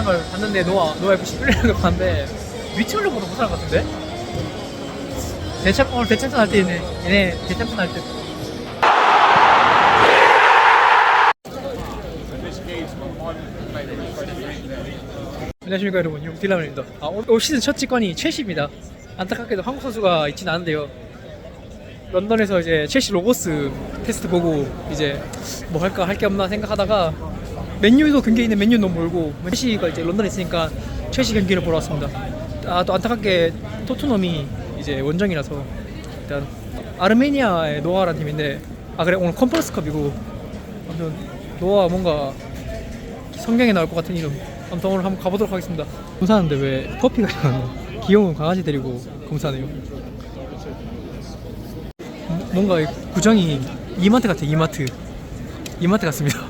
훈련하는 걸 봤는데 노아 노아 FC 훈련하는 걸 봤는데 위치올로보다 못하는 것 같은데? 대챔 오늘 대챔전 할 때는 얘네 대챔전 할 때. 안녕하십니까 여러분 용딜라맨입니다 아, 올, 올 시즌 첫 직관이 첼시입니다 안타깝게도 한국 선수가 있진 않은데요 런던에서 이제 첼시 로고스 테스트 보고 이제 뭐 할까 할 게 없나 생각하다가 맨유도 경기에 있는 맨유 너무 멀고 첼시가 이제 런던에 있으니까 첼시 경기를 보러 왔습니다 아 또 안타깝게 토트넘이 이제 원정이라서 일단 아르메니아의 노아라는 팀인데 아 그래 오늘 컨퍼런스컵이고 아무튼 노아 뭔가 성경에 나올 것 같은 이름. 아무튼 오늘 한번 가보도록 하겠습니다. 검사하는데 왜 커피가 나노? 귀여운 강아지 데리고 검사하네요. 뭐- 뭔가 이 구정이 이마트 같아 이마트. 이마트 같습니다.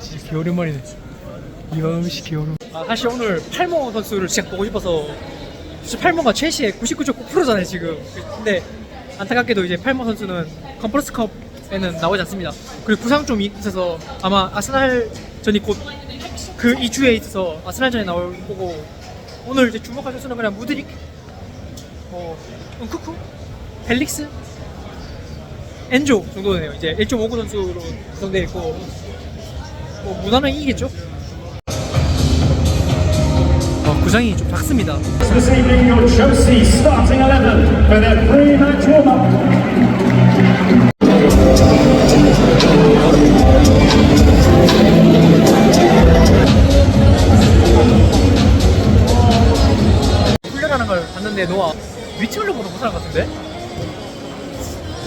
진짜 개오랜만이네. 이왕시 개오랜. 아 사실 오늘 팔모 선수를 진짜 보고 싶어서 진짜 팔모가 첼시의 99.9%잖아요 지금. 근데 안타깝게도 이제 팔모 선수는 컨퍼런스컵 에는 나오지 않습니다. 그리고 부상 좀 있어서 아마 아스날 전이 곧 그 2주에 있어서 아스날전에 나올 거고 오늘 이제 선수는 그냥 무드릭, 어, 은쿠쿠, 벨릭스, 엔조 정도네요. 이제 1.59 선수로 구성되어 있고 뭐 무난하게 이기겠죠? 어, 구장이 좀 작습니다. 봤는데 노아 위치올로보다 못하는 것 같은데?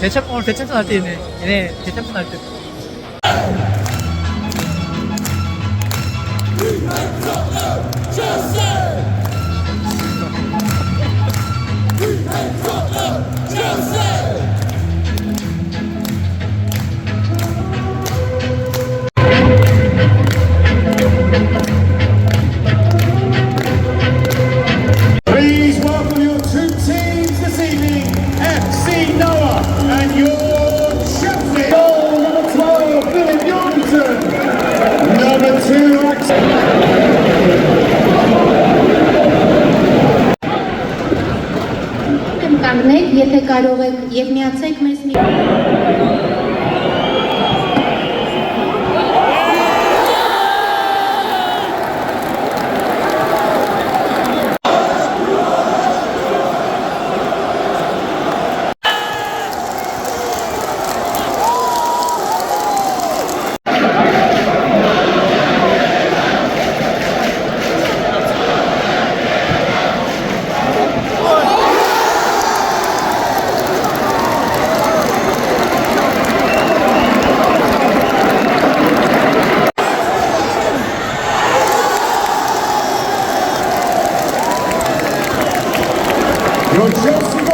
대챔 오늘 대챔전 할 때는 얘네 대챔전 할 때. Կանգնել, եթե կարող եք եւ միացեք մեզ մի Your Chelsea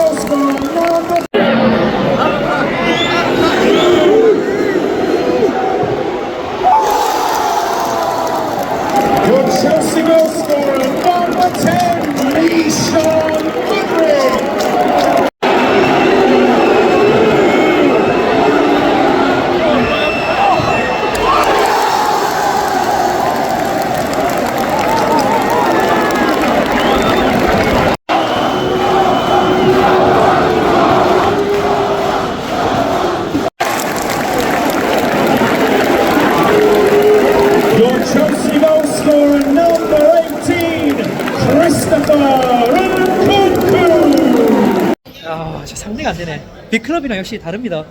진짜 상대가 안 되네. 빅클럽이랑 역시 다릅니다.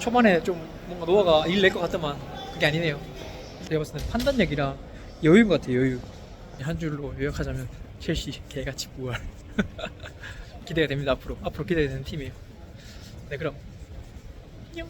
초반에 좀 뭔가 노아가 일 낼 것 같더만 그게 아니네요. 제가 봤을 때 판단력이랑 여유인 것 같아요. 여유. 한 줄로 요약하자면 첼시 개같이 부활. 기대가 됩니다 앞으로. 앞으로 기대되는 팀이에요. 네 그럼 안녕.